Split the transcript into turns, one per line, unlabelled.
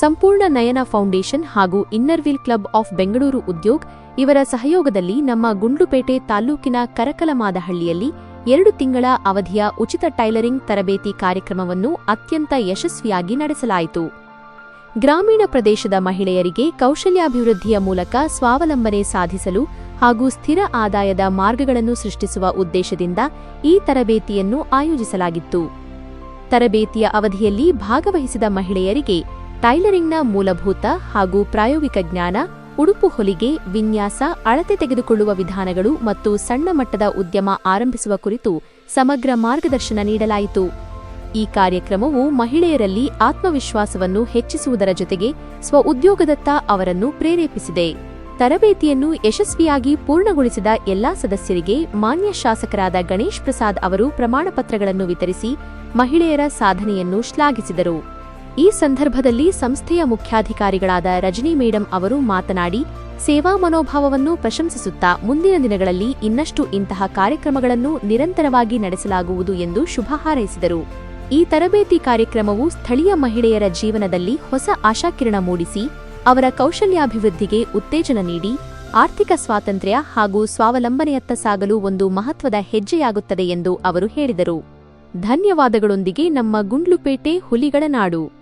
ಸಂಪೂರ್ಣ ನಯನ ಫೌಂಡೇಶನ್ ಹಾಗೂ inner wheel club of Bengaluru Udyog ಇವರ ಸಹಯೋಗದಲ್ಲಿ ನಮ್ಮ ಗುಂಡ್ಲುಪೇಟೆ ತಾಲೂಕಿನ ಕರಕಲಮಾದಹಳ್ಳಿಯಲ್ಲಿ ಎರಡು ತಿಂಗಳ ಅವಧಿಯ ಉಚಿತ ಟೈಲರಿಂಗ್ ತರಬೇತಿ ಕಾರ್ಯಕ್ರಮವನ್ನು ಅತ್ಯಂತ ಯಶಸ್ವಿಯಾಗಿ ನಡೆಸಲಾಯಿತು. ಗ್ರಾಮೀಣ ಪ್ರದೇಶದ ಮಹಿಳೆಯರಿಗೆ ಕೌಶಲ್ಯಾಭಿವೃದ್ಧಿಯ ಮೂಲಕ ಸ್ವಾವಲಂಬನೆ ಸಾಧಿಸಲು ಹಾಗೂ ಸ್ಥಿರ ಆದಾಯದ ಮಾರ್ಗಗಳನ್ನು ಸೃಷ್ಟಿಸುವ ಉದ್ದೇಶದಿಂದ ಈ ತರಬೇತಿಯನ್ನು ಆಯೋಜಿಸಲಾಗಿತ್ತು. ತರಬೇತಿಯ ಅವಧಿಯಲ್ಲಿ ಭಾಗವಹಿಸಿದ ಮಹಿಳೆಯರಿಗೆ ಟೈಲರಿಂಗ್ನ ಮೂಲಭೂತ ಹಾಗೂ ಪ್ರಾಯೋಗಿಕ ಜ್ಞಾನ, ಉಡುಪು ಹೊಲಿಗೆ, ವಿನ್ಯಾಸ, ಅಳತೆ ತೆಗೆದುಕೊಳ್ಳುವ ವಿಧಾನಗಳು ಮತ್ತು ಸಣ್ಣ ಮಟ್ಟದ ಉದ್ಯಮ ಆರಂಭಿಸುವ ಕುರಿತು ಸಮಗ್ರ ಮಾರ್ಗದರ್ಶನ ನೀಡಲಾಯಿತು. ಈ ಕಾರ್ಯಕ್ರಮವು ಮಹಿಳೆಯರಲ್ಲಿ ಆತ್ಮವಿಶ್ವಾಸವನ್ನು ಹೆಚ್ಚಿಸುವುದರ ಜೊತೆಗೆ ಸ್ವಉದ್ಯೋಗದತ್ತ ಅವರನ್ನು ಪ್ರೇರೇಪಿಸಿದೆ. ತರಬೇತಿಯನ್ನು ಯಶಸ್ವಿಯಾಗಿ ಪೂರ್ಣಗೊಳಿಸಿದ ಎಲ್ಲಾ ಸದಸ್ಯರಿಗೆ ಮಾನ್ಯ ಶಾಸಕರಾದ ಗಣೇಶ್ ಪ್ರಸಾದ್ ಅವರು ಪ್ರಮಾಣಪತ್ರಗಳನ್ನು ವಿತರಿಸಿ ಮಹಿಳೆಯರ ಸಾಧನೆಯನ್ನು ಶ್ಲಾಘಿಸಿದರು. ಈ ಸಂದರ್ಭದಲ್ಲಿ ಸಂಸ್ಥೆಯ ಮುಖ್ಯಾಧಿಕಾರಿಗಳಾದ ರಜನಿ ಮೇಡಂ ಅವರು ಮಾತನಾಡಿ, ಸೇವಾ ಮನೋಭಾವವನ್ನು ಪ್ರಶಂಸಿಸುತ್ತಾ ಮುಂದಿನ ದಿನಗಳಲ್ಲಿ ಇನ್ನಷ್ಟು ಇಂತಹ ಕಾರ್ಯಕ್ರಮಗಳನ್ನು ನಿರಂತರವಾಗಿ ನಡೆಸಲಾಗುವುದು ಎಂದು ಶುಭ ಹಾರೈಸಿದರು. ಈ ತರಬೇತಿ ಕಾರ್ಯಕ್ರಮವು ಸ್ಥಳೀಯ ಮಹಿಳೆಯರ ಜೀವನದಲ್ಲಿ ಹೊಸ ಆಶಾಕಿರಣ ಮೂಡಿಸಿ, ಅವರ ಕೌಶಲ್ಯಾಭಿವೃದ್ಧಿಗೆ ಉತ್ತೇಜನ ನೀಡಿ, ಆರ್ಥಿಕ ಸ್ವಾತಂತ್ರ್ಯ ಹಾಗೂ ಸ್ವಾವಲಂಬನೆಯತ್ತ ಸಾಗಲು ಒಂದು ಮಹತ್ವದ ಹೆಜ್ಜೆಯಾಗುತ್ತದೆ ಎಂದು ಅವರು ಹೇಳಿದರು. ಧನ್ಯವಾದಗಳೊಂದಿಗೆ ನಮ್ಮ ಗುಂಡ್ಲುಪೇಟೆ ಹುಲಿಗಳ ನಾಡು.